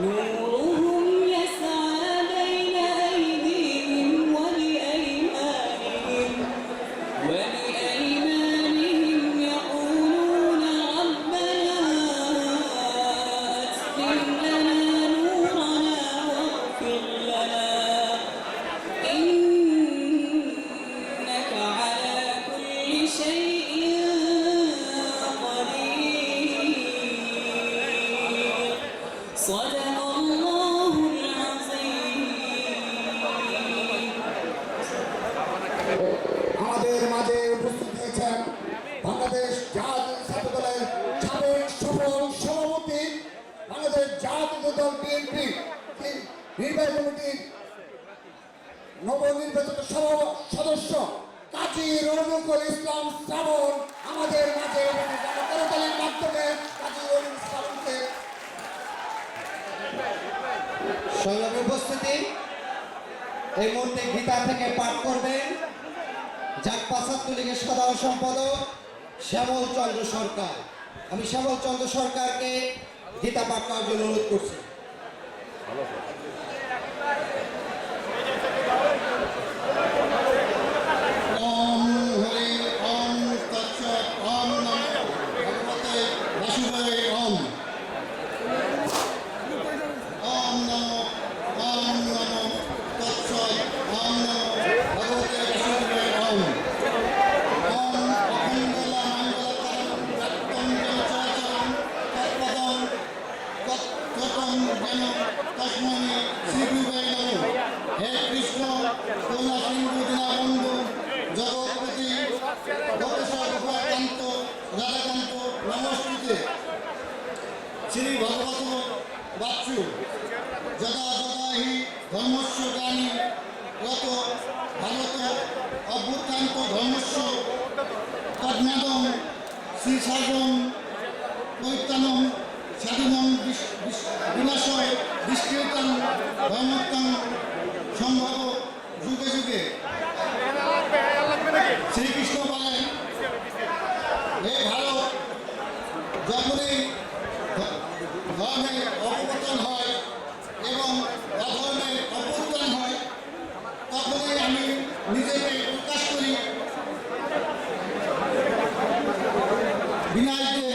오. আমাদের মাঝে উপস্থিত হয়েছেন বাংলাদেশ জাতীয় ছাত্র দলের সাবেক সফল সভাপতি, বাংলাদেশ জাতীয় দল বিএনপি নির্বাহী কমিটির নবনির্বাচিত সদস্য কাজী রবিকুল ইসলাম শ্রাবণ আমাদের মাঝে করতালির মাধ্যমে কাজী রবিকুল ইসলামকে সংগ্রামী উপস্থিতি। এই মুহূর্তে গীতা থেকে পাঠ করবেন। জাকপা লীগের সাধারণ সম্পাদক শ্যামল চন্দ্র সরকার। আমি শ্যামল চন্দ্র সরকারকে গীতা পাঠ করার জন্য অনুরোধ করছি। হে কৃষ্ণ দীনবন্ধু জগৎপতি গোপেশ্বরকান্ত রাধাকান্ত নমস্কৃতে শ্রী ভগবত বাচ্চু যদা যদা হি ধর্মস্য জ্ঞানী রত ভারত অভ্যুত্থান্ত ধর্মস্য তদ্নাদম শ্রীসাগম পৈতানম স্বাধীনম বিস্কৃতম ধর্মত্তম সম্ভব যুগে যুগে শ্রীকৃষ্ণ বলেন, হে ভারত, যখনই ধ- ধর্মের অপবর্তন হয় এবং অধর্মের অভ্যুত্থান হয়, তখনই আমি নিজেকে প্রকাশ করি। বিনাশকে